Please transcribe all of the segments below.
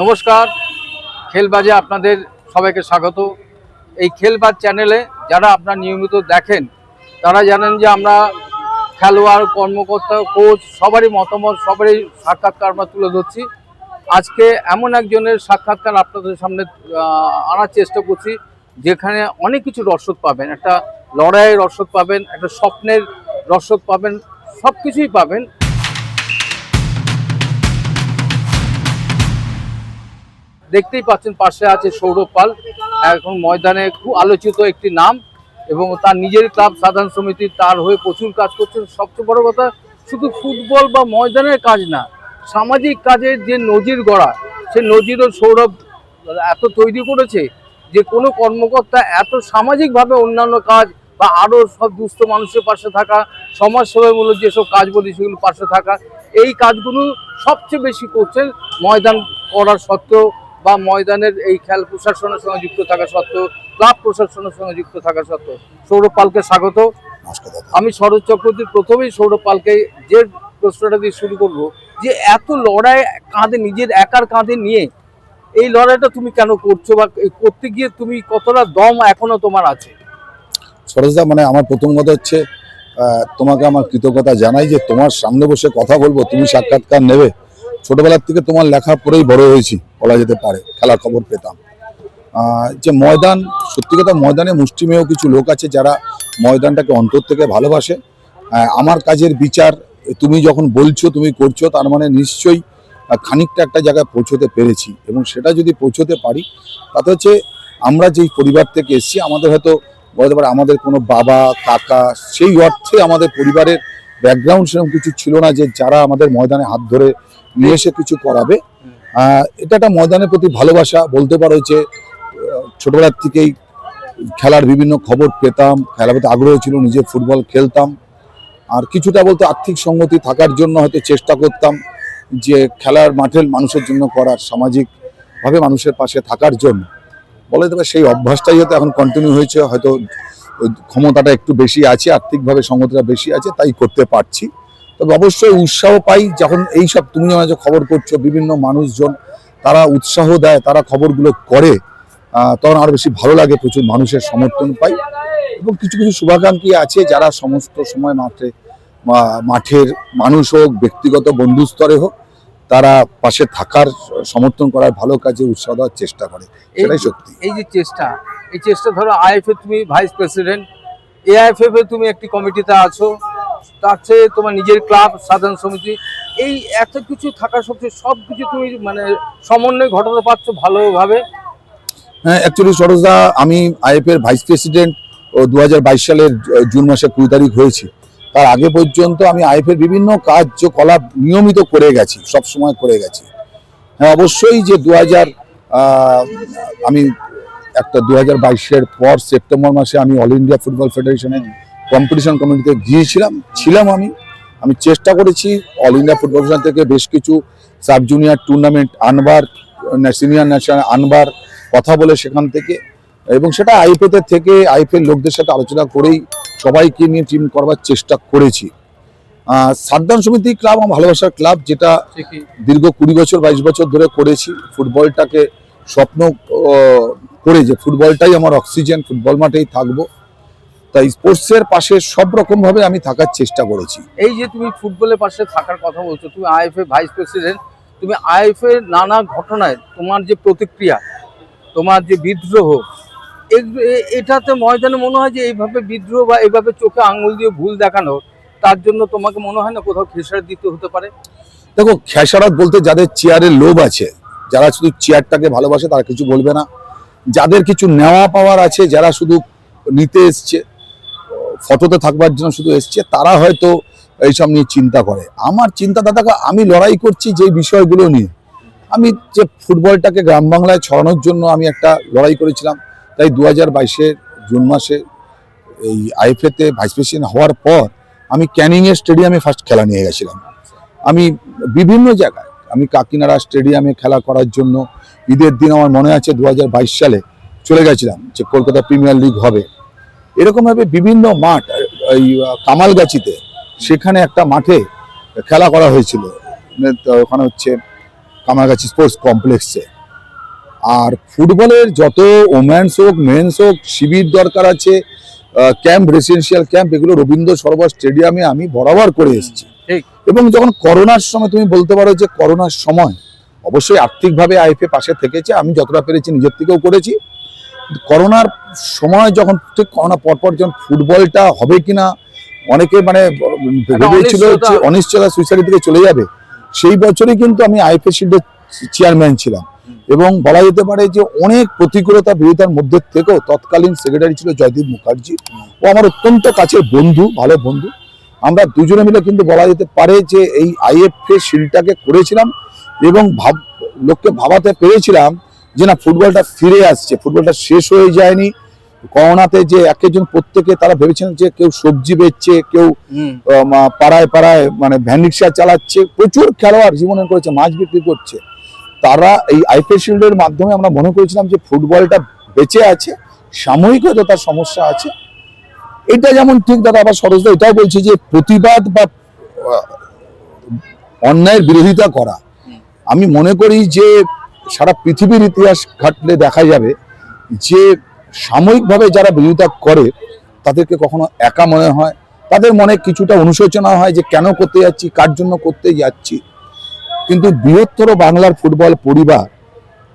নমস্কার। খেলবাজে আপনাদের সবাইকে স্বাগত। এই খেলবাজ চ্যানেলে যারা আপনার নিয়মিত দেখেন, তারা জানেন যে আমরা খেলোয়াড়, কর্মকর্তা, কোচ সবারই মতামত, সবারই সাক্ষাৎকার আমরা তুলে ধরছি। আজকে এমন একজনের সাক্ষাৎকার আপনাদের সামনে আনার চেষ্টা করছি, যেখানে অনেক কিছু রসদ পাবেন। একটা লড়াইয়ের রসদ পাবেন, একটা স্বপ্নের রসদ পাবেন সব কিছুই পাবেন। দেখতেই পাচ্ছেন, পাশে আছে সৌরভ পাল। এখন ময়দানে খুব আলোচিত একটি নাম এবং তার নিজের ক্লাব, সাধারণ সমিতি তার হয়ে প্রচুর কাজ করছেন। সবচেয়ে বড় কথা, শুধু ফুটবল বা ময়দানের কাজ না, সামাজিক কাজের যে নজির গড়া, সে নজিরও সৌরভ এত তৈরি করেছে যে কোনো কর্মকর্তা এত সামাজিকভাবে অন্যান্য কাজ বা আরও সব দুস্থ মানুষের পাশে থাকা, সমাজসেবামূলক যেসব কাজ বলি সেগুলো পাশে থাকা, এই কাজগুলো সবচেয়ে বেশি করছেন ময়দান করার সত্ত্বেও বা ময়দানের এই খেল প্রশাসনের সঙ্গে যুক্ত থাকা সত্ত্বেও ক্লাব প্রশাসনের সঙ্গে যুক্ত থাকা সত্ত্বেও সৌরভ পালকে স্বাগত। আমি শরৎ চক্রবর্তী প্রথমেই সৌরভ পালকে যে প্রশ্নটা দিয়ে শুরু করব যে এত লড়াই কাঁধে নিজের একার কাঁধে নিয়ে এই লড়াইটা তুমি কেন করছ বা করতে গিয়ে তুমি কতটা দম এখনও তোমার আছে? সরোজদা মানে আমার প্রথম কথা হচ্ছে তোমাকে আমার কৃতজ্ঞতা জানাই যে তোমার সামনে বসে কথা বলব তুমি সাক্ষাৎকার নেবে। ছোটবেলার থেকে তোমার লেখা পড়েই বড় হয়েছি, বলা যেতে পারে, খেলার খবর পেতাম। যে ময়দান, সত্যি কথা ময়দানে মুষ্টিমেয় কিছু লোক আছে যারা ময়দানটাকে অন্তর থেকে ভালোবাসে। আমার কাজের বিচার তুমি যখন বলছো, তুমি করছ, তার মানে নিশ্চয়ই খানিকটা একটা জায়গায় পৌঁছতে পেরেছি। এবং সেটা যদি পৌঁছতে পারি, তাতে হচ্ছে আমরা যেই পরিবার থেকে এসেছি, আমাদের হয়তো বলতে পারে আমাদের কোনো বাবা, কাকা, সেই অর্থে আমাদের পরিবারের ব্যাকগ্রাউন্ড সেরকম কিছু ছিল না যে যারা আমাদের ময়দানে হাত ধরে নিয়ে এসে কিছু করাবে। এটা একটা ময়দানের প্রতি ভালোবাসা। বলতে পারো যে ছোটবেলার থেকেই খেলার বিভিন্ন খবর পেতাম, খেলার প্রতি আগ্রহ ছিল, নিজে ফুটবল খেলতাম। আর কিছুটা বলতে আর্থিক সঙ্গতি থাকার জন্য হয়তো চেষ্টা করতাম যে খেলার মাঠের মানুষের জন্য করার সামাজিকভাবে মানুষের পাশে থাকার জন্য। বলে দেবে সেই অভ্যাসটাই হয়তো এখন কন্টিনিউ হয়েছে, হয়তো ক্ষমতাটা একটু বেশি আছে, আর্থিকভাবে সঙ্গতিটা বেশি আছে, তাই করতে পারছি। তবে অবশ্যই উৎসাহ পাই যখন এই সব তুমি যেমন যে খবর করছ বিভিন্ন মানুষজন তারা উৎসাহ দেয় তারা খবরগুলো করে তখন আরও বেশি ভালো লাগে প্রচুর মানুষের সমর্থন পাই। এবং কিছু কিছু শুভাকাঙ্ক্ষী আছে যারা সমস্ত সময় মাঠে মাঠের মানুষ হোক ব্যক্তিগত বন্ধু স্তরে হোক তারা পাশে থাকার সমর্থন করার ভালো কাজে উৎসাহ দেওয়ার চেষ্টা করে। এই সেটাই সত্যি। এই যে চেষ্টা এই চেষ্টা ধরো আইএফএ তুমি ভাইস প্রেসিডেন্ট এআইএফএফ এ তুমি একটি কমিটিতে আছো তার চেয়ে তোমার নিজের ক্লাব, সাধারণ সমিতি, এই এত কিছু থাকা সত্ত্বেও সব কিছু তুমি মানে সমন্বয় ঘটাতে পারছ ভালোভাবে? হ্যাঁ অ্যাকচুয়ালি সরোজদা, আমি আইএফ এর ভাইস প্রেসিডেন্ট ও দুহাজার বাইশ সালের জুন মাসে কুড়ি তারিখ হয়েছি। তার আগে পর্যন্ত আমি আইএফ এর বিভিন্ন কার্যকলাপ নিয়মিত করে গেছি, সব সময় করে গেছি। হ্যাঁ অবশ্যই যে দু আমি একটা দু হাজার বাইশের পর সেপ্টেম্বর মাসে আমি অল ইন্ডিয়া ফুটবল ফেডারেশনের কম্পিটিশন কমিটিতে গিয়েছিলাম ছিলাম আমি। আমি চেষ্টা করেছি অল ইন্ডিয়া ফুটবল ফেডারেশন থেকে বেশ কিছু সাব জুনিয়র টুর্নামেন্ট আনবার সিনিয়র ন্যাশনাল আনবার কথা বলে সেখান থেকে। এবং সেটা আইপিএতে থেকে আইপিএল লোকদের সাথে আলোচনা করেই সবাইকে নিয়ে টিম করবার চেষ্টা করেছি। সাদ্দান সমিতি ক্লাব আমার ভালোবাসার ক্লাব যেটা দীর্ঘ কুড়ি বছর বাইশ বছর ধরে করেছি। ফুটবলটাকে স্বপ্ন করে যে ফুটবলটাই আমার অক্সিজেন ফুটবল মাঠেই থাকব। তাই স্পোর্টসের পাশে সব রকম ভাবে আমি থাকার চেষ্টা করেছি। এই যে তুমি ফুটবলের পাশে থাকার কথা বলছো তুমি আইএফএ ভাইস প্রেসিডেন্ট তুমি আইএফএ নানা ঘটনায় তোমার যে প্রতিক্রিয়া তোমার যে বিদ্রোহ এটাতে ময়দানে মনে হয় যে এইভাবে বিদ্রোহ বা এইভাবে চোখে আঙুল দিয়ে ভুল দেখানো তার জন্য তোমাকে মনে হয় না কোথাও খেসার দিতে হতে পারে? দেখো খেসারত বলতে যাদের চেয়ারের লোভ আছে যারা শুধু চেয়ারটাকে ভালোবাসে তারা কিছু বলবে না। যাদের কিছু নেওয়া পাওয়ার আছে যারা শুধু নিতে এসছে ফটোতে থাকবার জন্য শুধু এসছে, তারা হয়তো এইসব নিয়ে চিন্তা করে। আমার চিন্তা দাদা আমি লড়াই করছি যে বিষয়গুলো নিয়ে। আমি যে ফুটবলটাকে গ্রাম বাংলায় ছড়ানোর জন্য আমি একটা লড়াই করেছিলাম, তাই দু হাজার বাইশের জুন মাসে এই আইএফএতে ভাইস প্রেসিডেন্ট হওয়ার পর আমি ক্যানিংয়ের স্টেডিয়ামে ফার্স্ট খেলা নিয়ে গেছিলাম। আমি বিভিন্ন জায়গায়, আমি কাকিনাড়া স্টেডিয়ামে খেলা করার জন্য ঈদের দিন আমার মনে আছে দু হাজার বাইশ সালে চলে গেছিলাম যে কলকাতা প্রিমিয়ার লিগ হবে। এরকমভাবে বিভিন্ন মাঠ এই কামালগাছিতে সেখানে একটা মাঠে খেলা করা হয়েছিল। মানে ওখানে হচ্ছে কামালগাছি স্পোর্টস কমপ্লেক্সে। আর ফুটবলের যত ওমেন্স হোক মেন্স হোক শিবির দরকার আছে ক্যাম্প রেসিডেন্সিয়াল ক্যাম্প এগুলো রবীন্দ্র সরোবর স্টেডিয়ামে আমি বরাবর করে এসেছি। ঠিক। এবং যখন করোনার সময় তুমি বলতে পারো যে করোনার সময় অবশ্যই আর্থিকভাবে আইএফএ পাশে থেকেছে আমি যতটা পেরেছি নিজের থেকেও করেছি। করোনার সময় যখন ঠিক করোনা পরপর যখন ফুটবলটা হবে কিনা অনেকে মানে ভেবেছিল অনিশ্চয়তা। সুইসাইডের দিকে চলে যাবে। সেই বছরই কিন্তু আমি আইএফএ শিল্ডের চেয়ারম্যান ছিলাম। এবং বলা যেতে পারে যে অনেক প্রতিকূলতা বিরোধিতার মধ্যে থেকেও তৎকালীন সেক্রেটারি ছিল জয়দীপ মুখার্জি। ও আমার অত্যন্ত কাছের বন্ধু ভালো বন্ধু। আমরা দুজনে মিলে কিন্তু বলা যেতে পারে যে এই আইএফএ শিলটাকে করেছিলাম এবং ভাব লোককে ভাবাতে পেরেছিলাম যে না ফুটবলটা ফিরে আসছে ফুটবলটা শেষ হয়ে যায়নি। করোনাতে যে এক একজন প্রত্যেকে তারা ভেবেছিলেন যে কেউ সবজি বেচছে কেউ পাড়ায় পাড়ায় মানে ভ্যান রিক্সা চালাচ্ছে প্রচুর খেলোয়াড় জীবনে করেছে মাছ বিক্রি করছে। তারা এই আইপিএল শিল্ডের মাধ্যমে আমরা মনে করেছিলাম যে ফুটবলটা বেঁচে আছে সাময়িক হয়তো তার সমস্যা আছে। এটা যেমন ঠিক দাদা আবার সরোজদা এটাও বলছি যে প্রতিবাদ বা অন্যায়ের বিরোধিতা করা। আমি মনে করি যে সারা পৃথিবীর ইতিহাস ঘাটলে দেখা যাবে যে সাময়িকভাবে যারা বিরোধিতা করে, তাদেরকে কখনো একা মনে হয়? তাদের মনে কিছুটা অনুশোচনা হয় যে কেন করতে যাচ্ছি, কার জন্য করতে যাচ্ছি? কিন্তু বৃহত্তর বাংলার ফুটবল পরিবার,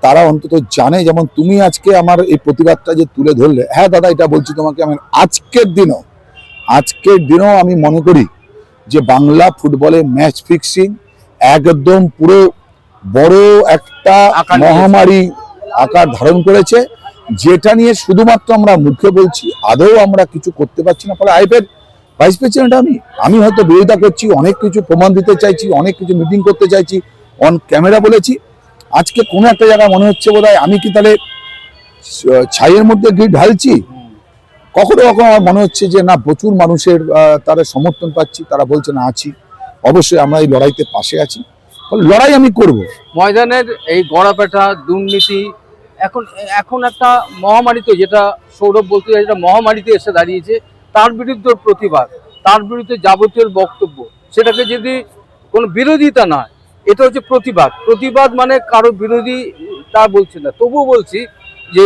তারা অন্তত জানে যেমন তুমি আজকে আমার এই প্রতিবাদটা যে তুলে ধরলে হ্যাঁ দাদা, এটা বলছি তোমাকে আমি আজকের দিনও আজকের দিনও আমি মনে করি যে বাংলা ফুটবলে ম্যাচ ফিক্সিং একদম পুরো বড় একটা মহামারী আকার ধারণ করেছে যেটা নিয়ে শুধুমাত্র আমরা মুখে বলছি আদৌ আমরা কিছু করতে পারছি না। ফলে আইপের ভাইস প্রেসিডেন্ট আমি আমি হয়তো বিরোধিতা করছি অনেক কিছু প্রমাণ দিতে চাইছি অনেক কিছু মিটিং করতে চাইছি অন ক্যামেরা বলেছি। আজকে কোনো একটা জায়গায় মনে হচ্ছে বোধ আমি কি তাহলে ছাইয়ের মধ্যে ঘি ঢালছি? কখনো কখনো আমার মনে হচ্ছে যে না প্রচুর মানুষের তারা সমর্থন পাচ্ছি তারা বলছে না আছি। অবশ্যই আমরা এই লড়াইতে পাশে আছি। লড়াই আমি করব। ময়দানের এই গড়াপেটা, দুর্নীতি, এখন এখন একটা মহামারীতে যেটা সৌরভ বলতে যেটা মহামারীতে এসে দাঁড়িয়েছে, তার বিরুদ্ধে প্রতিবাদ, তার বিরুদ্ধে যাবতীয় বক্তব্য, সেটাকে যদি কোনো বিরোধিতা না এটা হচ্ছে প্রতিবাদ। প্রতিবাদ মানে কারও বিরোধী তা বলছি না। তবুও বলছি যে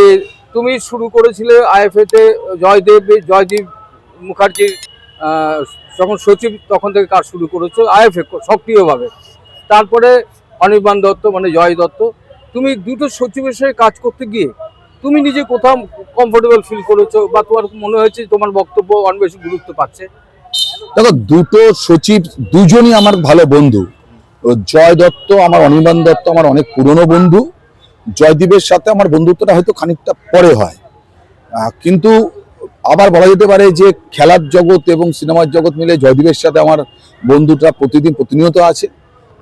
তুমি শুরু করেছিলে আইএফএতে জয়দেব, জয়দীপ মুখার্জির যখন সচিব তখন থেকে কাজ শুরু করেছ, আইএফএ সক্রিয়ভাবে। তারপরে অনির্বাণ দত্ত মানে জয় দত্ত। তুমি দুটো সচিবের সঙ্গে কাজ করতে গিয়ে তুমি নিজে কোথাও কমফোর্টেবল ফিল করেছ বা তোমার মনে হয়েছে তোমার বক্তব্য অনেক বেশি গুরুত্ব পাচ্ছে? দেখো, দুটো সচিব, দুজনই আমার ভালো বন্ধু। জয় দত্ত আমার, অনির্বাণ দত্ত আমার অনেক পুরনো বন্ধু। জয়দীপের সাথে আমার বন্ধুত্বটা হয়তো খানিকটা পরে হয়। কিন্তু আবার বলা যেতে পারে যে খেলার জগৎ এবং সিনেমার জগৎ মিলে জয়দীপের সাথে আমার বন্ধুটা প্রতিদিন প্রতিনিয়ত আছে।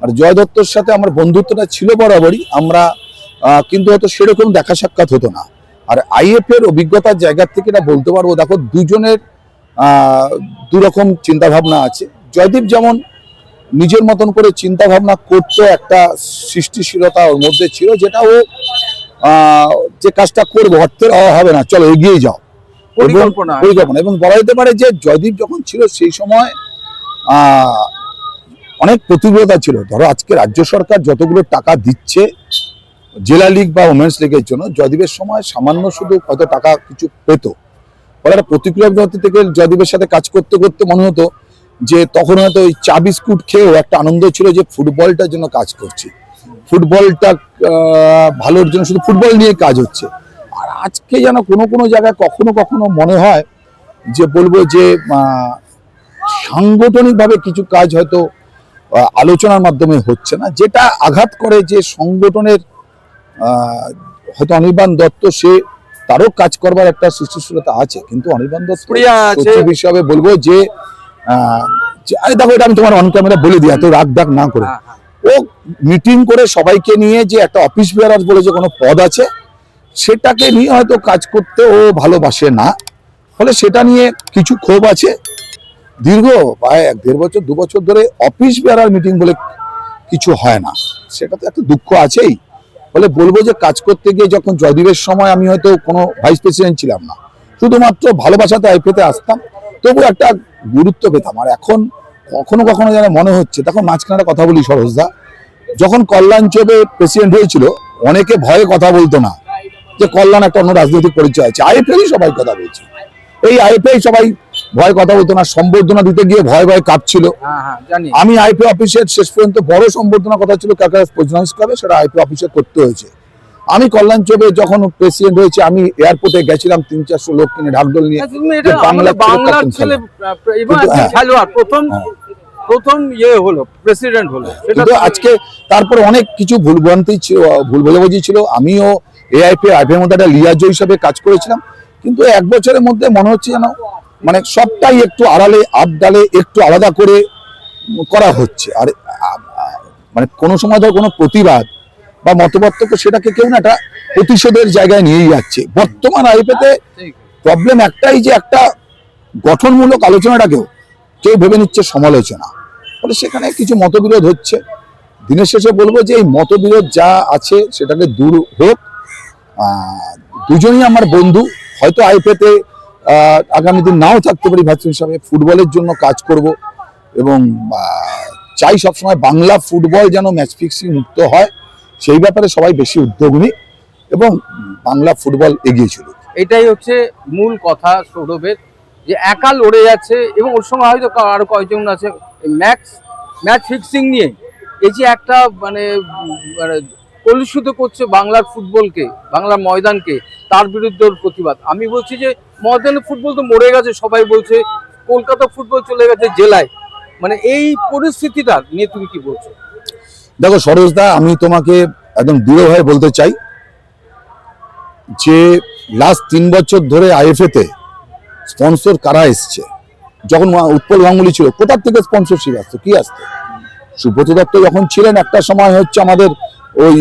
আর জয় দত্তর সাথে আমার বন্ধুত্বটা ছিল বরাবরই আমরা কিন্তু হয়তো সেরকম দেখা সাক্ষাৎ হতো না। আর আইএফ এর অভিজ্ঞতার জায়গা থেকে এটা বলতে পারব দেখো দুজনের আহ, দুরকম চিন্তা ভাবনা আছে। জয়দীপ যেমন নিজের মতন করে চিন্তা ভাবনা করতো একটা সৃষ্টিশীলতা ওর মধ্যে ছিল যেটা ও আহ, যে কাজটা করব অর্থের অভাব হবে না চলো এগিয়ে যাও। পরিকল্পনা। এবং বলা যেতে পারে যে জয়দীপ যখন ছিল সেই সময় আহ, অনেক প্রতিকূলতা ছিল। ধরো আজকে রাজ্য সরকার যতগুলো টাকা দিচ্ছে, জেলা লীগ বা উমেন্স লীগের জন্য জয়দীপের সময় সামান্য শুধু হয়তো টাকা কিছু পেতো। ফলে একটা প্রতিকূলতা থেকে জয়দীপের সাথে কাজ করতে করতে মনে হতো যে তখন হয়তো ওই চা বিস্কুট খেয়েও একটা আনন্দ ছিল যে ফুটবলটার জন্য কাজ করছি। ফুটবলটা ভালোর জন্য শুধু ফুটবল নিয়ে কাজ হচ্ছে। আর আজকে যেন কোনো কোনো জায়গায় কখনো কখনো মনে হয় যে বলব যে সাংগঠনিকভাবে কিছু কাজ হয়তো আলোচনার মাধ্যমে হচ্ছে না। যেটা আঘাত করে যে সংগঠনের হয়তো অনির্বাণ দত্ত সে তারও কাজ করবার একটা সৃষ্টিশীলতা আছে। কিন্তু অনির্বাণ দত্ত হিসাবে বলব যে দেখো এটা আমি তোমার অন ক্যামেরা বলে দিই এত রাগ ডাক না করে। হ্যাঁ, হ্যাঁ। ও মিটিং করে সবাইকে নিয়ে যে একটা অফিস বেয়ারার বলে যে কোনো পদ আছে সেটাকে নিয়ে হয়তো কাজ করতে ও ভালোবাসে না। ফলে সেটা নিয়ে কিছু ক্ষোভ আছে। দীর্ঘ প্রায় এক দেড় বছর, দু বছর ধরে অফিস বেয়ারার মিটিং বলে কিছু হয় না। সেটা তো একটা দুঃখ আছেই। ফলে বলব যে কাজ করতে গিয়ে যখন জয়দীপের সময় আমি হয়তো কোনো ভাইস প্রেসিডেন্ট ছিলাম না, শুধুমাত্র ভালোবাসাতে আইপিতে আসতাম, তবু একটা গুরুত্ব পেতাম। আর এখন কখনো কখনো যেন মনে হচ্ছে তখন মাঝখানে কথা বলি সরোজদা যখন কল্যাণ চবে প্রেসিডেন্ট হয়েছিল, অনেকে ভয়ে কথা বলতো না, যে কল্যাণ একটা অন্য রাজনৈতিক পরিচয় আছে। আইএফএই সবাই কথা বলছে। এই আইএফএই সবাই ভয় কথা বলতো না সম্বর্ধনা দিতে গিয়ে ভয় ভয় কাঁপছিল। হ্যাঁ হ্যাঁ আমি আইপি অফিসের শেষ পর্যন্ত বড় সম্বর্ধনা কথা ছিল ক্লাবে সেটা আইপি অফিসে করতে হয়েছে। আমি কল্যাণ চবে যখন প্রেসিডেন্ট হয়েছে আমি এয়ারপোর্টে গেছিলাম তিন চারশো লোক কিনে ঢাকডোল নিয়ে। বাংলার ছেলে হ্যাঁ। খেলোয়াড় প্রথম। প্রথম ইয়ে হলো প্রেসিডেন্ট হলো কিন্তু আজকে তারপর অনেক কিছু ভুলভ্রান্তি ছিল ভুল বোঝাবুঝি ছিল। আমিও এআইপি আইপির মধ্যে একটা লিয়াজ হিসাবে কাজ করেছিলাম। কিন্তু এক বছরের মধ্যে মনে হচ্ছে যেন মানে সবটাই একটু আড়ালে, আবডালে একটু আলাদা করে করা হচ্ছে। আর মানে কোনো সময় ধর কোনো প্রতিবাদ বা মতপার্থক্য সেটাকে কেউ না, একটা প্রতিশোধের জায়গায় নিয়েই যাচ্ছে। বর্তমান আইপিতে প্রবলেম একটাই যে একটা গঠনমূলক আলোচনাটাকেও কেউ ভেবে নিচ্ছে সমালোচনা। ফলে সেখানে কিছু মতবিরোধ হচ্ছে। দিনের শেষে বলব যে এই মতবিরোধ যা আছে সেটাকে দূর হোক। দুজনই আমার বন্ধু। হয়তো আইপিএতে আগামী দিন নাও থাকতে পারি ভাতৃ হিসাবে। ফুটবলের জন্য কাজ করব এবং চাই সবসময় বাংলা ফুটবল যেন ম্যাচ ফিক্সিং মুক্ত হয়। সেই ব্যাপারে সবাই বেশি উদ্যোগ এবং বাংলা ফুটবল এগিয়ে চলুক। এটাই হচ্ছে মূল কথা সৌরভের, যে একা লড়ে যাচ্ছে এবং ওর সঙ্গে হয়তো কা- আরও কয়েকজন আছে। ম্যাচ ম্যাচ ফিক্সিং নিয়ে এই যে একটা মানে মানে কলুষিত করছে বাংলার ফুটবলকে, বাংলার ময়দানকে, তার বিরুদ্ধে প্রতিবাদ। আমি বলছি যে ময়দানের ফুটবল তো মরে গেছে, সবাই বলছে, কলকাতা ফুটবল চলে গেছে জেলায়। মানে এই পরিস্থিতিটা নিয়ে তুমি কি বলছো? দেখো সরোজদা আমি তোমাকে একদম দৃঢ়ভাবে বলতে চাই যে লাস্ট তিন বছর ধরে আইএফএ তে স্পন্সর কারা এসছে? যখন উৎপল গাঙ্গুলি ছিল, কোথার থেকে স্পন্সরশিপ আসতো কি আসতো সুব্রত দত্ত যখন ছিলেন, একটা সময় হচ্ছে আমাদের ওই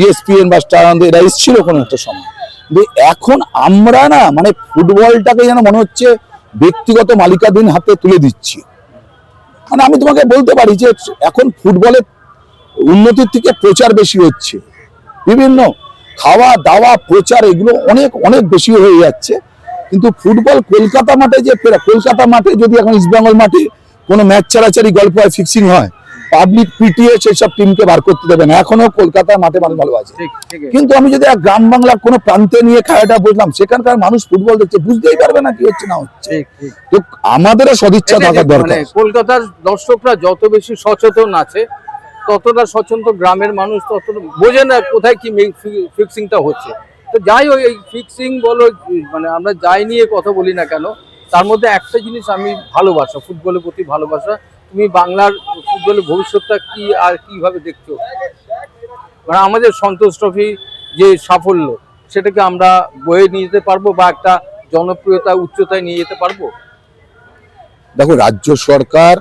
ইএসপিএন বা স্টার এরা এসেছিল কোনো একটা সময়। এখন আমরা না মানে ফুটবলটাকে যেন মনে হচ্ছে ব্যক্তিগত মালিকাধীন হাতে তুলে দিচ্ছি। মানে আমি তোমাকে বলতে পারি যে এখন ফুটবলের উন্নতির থেকে প্রচার বেশি হচ্ছে। বিভিন্ন খাওয়া, দাওয়া, প্রচার এগুলো অনেক অনেক বেশি হয়ে যাচ্ছে। কিন্তু ফুটবল কলকাতা মাঠে যে, কলকাতা মাঠে যদি এখন ইস্টবেঙ্গল মাঠে কোনো ম্যাচ ছাড়াছাড়ি গল্প হয় ফিক্সিং হয় পাবলিক পিটিএ সেই সব টিমকে বার করতে দেবে না। এখনও কলকাতার মাঠে মানুষ ভালো ঠিক কিন্তু আমি যদি গ্রাম বাংলার কোনো প্রান্তে নিয়ে খেলাটা বুঝলাম সেখানকার মানুষ ফুটবল দেখছে বুঝতেই পারবে না কি হচ্ছে না হচ্ছে। তো আমাদেরও সদিচ্ছা থাকার দরকার মানে কলকাতার দর্শকরা যত বেশি সচেতন আছে ততটা সচেতন গ্রামের মানুষ ততটা বোঝে না কোথায় কি ফিক্সিংটা হচ্ছে। তো যাই হোক এই ফিক্সিং বলো মানে আমরা যাই নিয়ে কথা বলি না কেন তার মধ্যে একটা জিনিস আমি ভালোবাসা ফুটবলের প্রতি ভালোবাসা তুমি বাংলার ফুটবলের ভবিষ্যৎটা কি আর কীভাবে দেখছ? মানে আমাদের সন্তোষ ট্রফি যে সাফল্য সেটাকে আমরা বয়ে নিয়ে যেতে পারব বা একটা জনপ্রিয়তা উচ্চতায় নিয়ে যেতে পারব? দেখো রাজ্য সরকার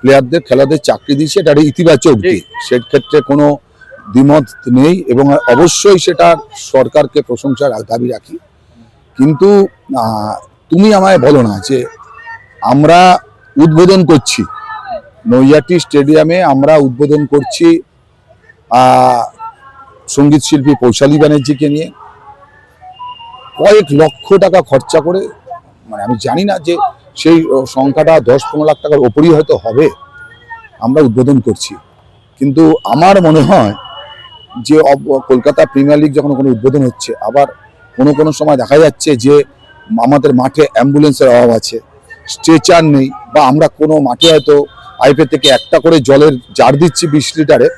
প্লেয়ারদের খেলাদের চাকরি দিচ্ছে এটা একটা ইতিবাচক দিক। সেক্ষেত্রে কোনো দ্বিমত নেই এবং অবশ্যই সেটা সরকারকে প্রশংসার দাবি রাখি। কিন্তু তুমি আমায় বলো না যে আমরা উদ্বোধন করছি। নৈয়াটি স্টেডিয়ামে আমরা উদ্বোধন করছি সংগীত শিল্পী পৌশালী ব্যানার্জিকে নিয়ে। কয়েক লক্ষ টাকা খরচা করে মানে আমি জানি না যে সেই সংখ্যাটা দশ পনেরো লাখ টাকার ওপরই হয়তো হবে, আমরা উদ্বোধন করছি। কিন্তু আমার মনে হয় যে কলকাতা প্রিমিয়ার লিগ যখন কোনো উদ্বোধন হচ্ছে, আবার কোনো কোনো সময় দেখা যাচ্ছে যে আমাদের মাঠে অ্যাম্বুলেন্সের অভাব আছে, স্ট্রেচার নেই, বা আমরা কোনো মাঠে হয়তো আইপে থেকে একটা করে জলের জার দিচ্ছি বিশ লিটারে।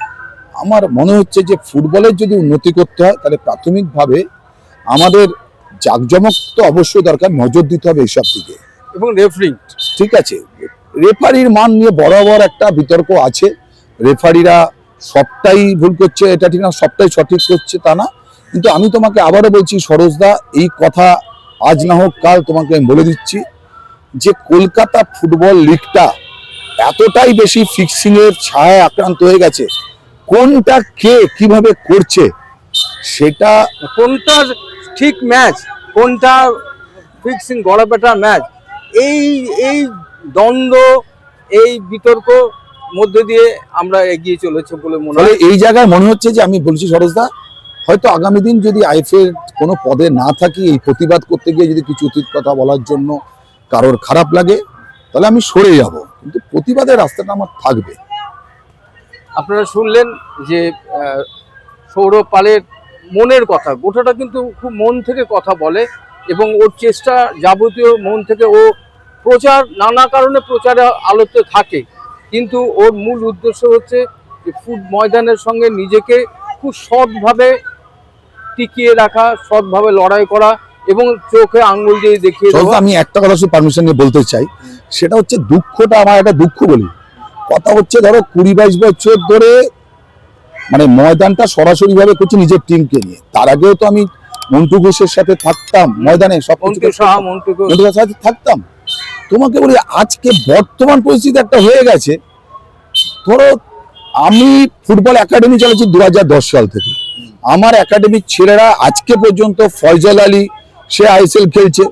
আমার মনে হচ্ছে যে ফুটবলের যদি উন্নতি করতে হয় তাহলে প্রাথমিকভাবে আমাদের জাঁকজমক তো অবশ্যই দরকার নজর দিতে হবে এইসব দিকে। এবং রেফারি। ঠিক আছে রেফারির মান নিয়ে বরাবর একটা বিতর্ক আছে। রেফারিরা সবটাই ভুল করছে এটা ঠিক না সবটাই সঠিক করছে তা না। কিন্তু আমি তোমাকে আবারও বলছি সরোজদা এই কথা আজ না হোক কাল তোমাকে আমি বলে দিচ্ছি যে কলকাতা ফুটবল লিগটা এতটাই বেশি ফিক্সিং এর ছায় আক্রান্ত হয়ে গেছে। কোনটা কে কীভাবে করছে সেটা কোনটা ঠিক ম্যাচ কোনটা ফিক্সিং গড়াপেটা ম্যাচ এই এই দ্বন্দ্ব এই বিতর্ক মধ্যে দিয়ে আমরা এগিয়ে চলেছে বলে মনে হয়। এই জায়গায় মনে হচ্ছে যে আমি বলছি সরোজদা হয়তো আগামী দিন যদি আইফের কোনো পদে না থাকি এই প্রতিবাদ করতে গিয়ে যদি কিছু উচিত কথা বলার জন্য কারোর খারাপ লাগে তাহলে আমি সরে যাব। কিন্তু প্রতিবাদের রাস্তাটা আমার থাকবে। আপনারা শুনলেন যে সৌরভ পালের মনের কথা। গোটাটা কিন্তু খুব মন থেকে কথা বলে এবং ওর চেষ্টা যাবতীয় মন থেকে ও প্রচার, নানা কারণে প্রচারে আলোতে থাকে। কিন্তু ওর মূল উদ্দেশ্য হচ্ছে যে, ফুট ময়দানের সঙ্গে নিজেকে খুব সৎভাবে টিকিয়ে রাখা, সৎভাবে লড়াই করা এবং চোখে আঙ্গুল দিয়ে দেখিয়ে আমি একটা কথা শুধু পারমিশন নিয়ে বলতে চাই সেটা হচ্ছে দুঃখটা আমার একটা দুঃখ বলি। কথা হচ্ছে ধরো কুড়ি বাইশ বছর ধরে মানে ময়দানটা সরাসরি ভাবে করছি নিজের টিমকে নিয়ে। তার আগেও তো আমি মন্টু ঘোষের সাথে থাকতাম ময়দানে সব সাথে থাকতাম। তোমাকে বলি আজকে বর্তমান পরিস্থিতি একটা হয়ে গেছে। ধরো আমি ফুটবল একাডেমি চালাচ্ছি দু হাজার দশ সাল থেকে। আমার একাডেমির ছেলেরা আজকে পর্যন্ত ফয়জল আলী সে আইএসএল খেলছে।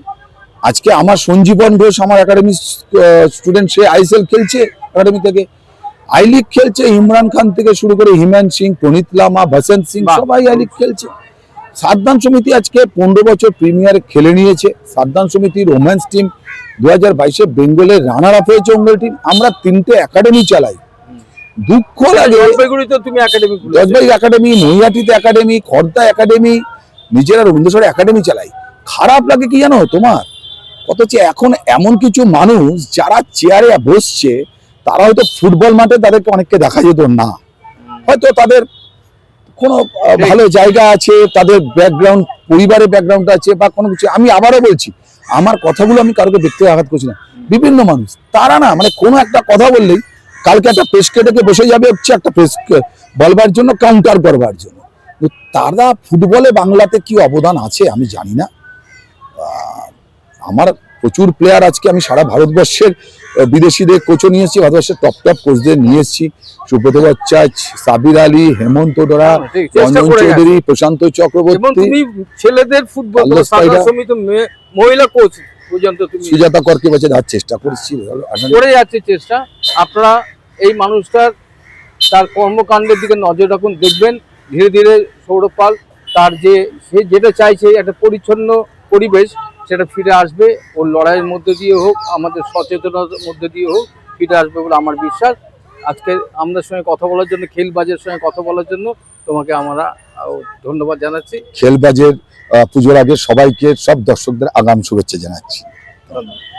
আজকে আমার সঞ্জীবন ঘোষ আমার একাডেমি স্টুডেন্ট সে আইএসএল খেলছে একাডেমি থেকে। আই লিগ খেলছে ইমরান খান থেকে শুরু করে হিমান সিং প্রনীত লামা বসন্ত সিং। সবাই আই লিগ খেলছে। সাদ্দান সমিতি আজকে পনেরো বছর প্রিমিয়ার খেলে নিয়েছে। সাদ্দান সমিতির ওমেন্স টিম দু হাজার বাইশে বেঙ্গলের রানার আপ হয়েছে অঙ্গল টিম আমরা তিনটে একাডেমি চালাই। দুঃখ লাগে। জলপাইগুড়িতে তুমি একাডেমি একাডেমি নৈহাটিতে একাডেমি খর্দা একাডেমি নিজেরা রবীন্দ্রসরে একাডেমি চালাই। খারাপ লাগে কি জানো তোমার? অথচ এখন এমন কিছু মানুষ যারা চেয়ারে বসছে তারা হয়তো ফুটবল মাঠে তাদেরকে অনেককে দেখা যেত না। হয়তো তাদের কোনো ভালো জায়গা আছে তাদের ব্যাকগ্রাউন্ড পরিবারের ব্যাকগ্রাউন্ড আছে বা কোনো কিছু। আমি আবারও বলছি আমার কথাগুলো আমি কারোকে দেখতে আঘাত করছি না। বিভিন্ন মানুষ তারা না মানে কোনো একটা কথা বললেই কালকে একটা প্রেস ডেকে বসে যাবে হচ্ছে একটা প্রেস বলবার জন্য কাউন্টার করবার জন্য। তো তারা ফুটবলে বাংলাতে কি অবদান আছে আমি জানি না। আমার প্রচুর প্লেয়ার আজকে আমি সারা ভারতবর্ষের বিদেশিদের কোচও নিয়ে এসেছি ভারতবর্ষের টপ টপ কোচদের নিয়ে এসেছি সুব্রত ভট্টাচার্য সাবির আলী হেমন্ত দোরা হ্যাঁ, রঞ্জন চৌধুরী প্রশান্ত চক্রবর্তী। ছেলেদের ফুটবল মহিলা কোচ পর্যন্ত সুজাতা করকে বছর দেওয়ার চেষ্টা করছি। করে যাচ্ছে চেষ্টা। আপনারা এই মানুষটার তার কর্মকাণ্ডের দিকে নজর রাখুন দেখবেন ধীরে ধীরে সৌরভ পাল তার যে সে যেটা চাইছে একটা পরিচ্ছন্ন পরিবেশ সেটা ফিরে আসবে ও লড়াইয়ের মধ্যে দিয়ে হোক আমাদের সচেতনতার মধ্যে দিয়ে হোক ফিরে আসবে বলে আমার বিশ্বাস। আজকে আমাদের সঙ্গে কথা বলার জন্য খেলবাজের সঙ্গে কথা বলার জন্য তোমাকে আমরা ধন্যবাদ জানাচ্ছি। খেলবাজের পুজোর আগে সবাইকে সব দর্শকদের আগাম শুভেচ্ছা জানাচ্ছি। ধন্যবাদ।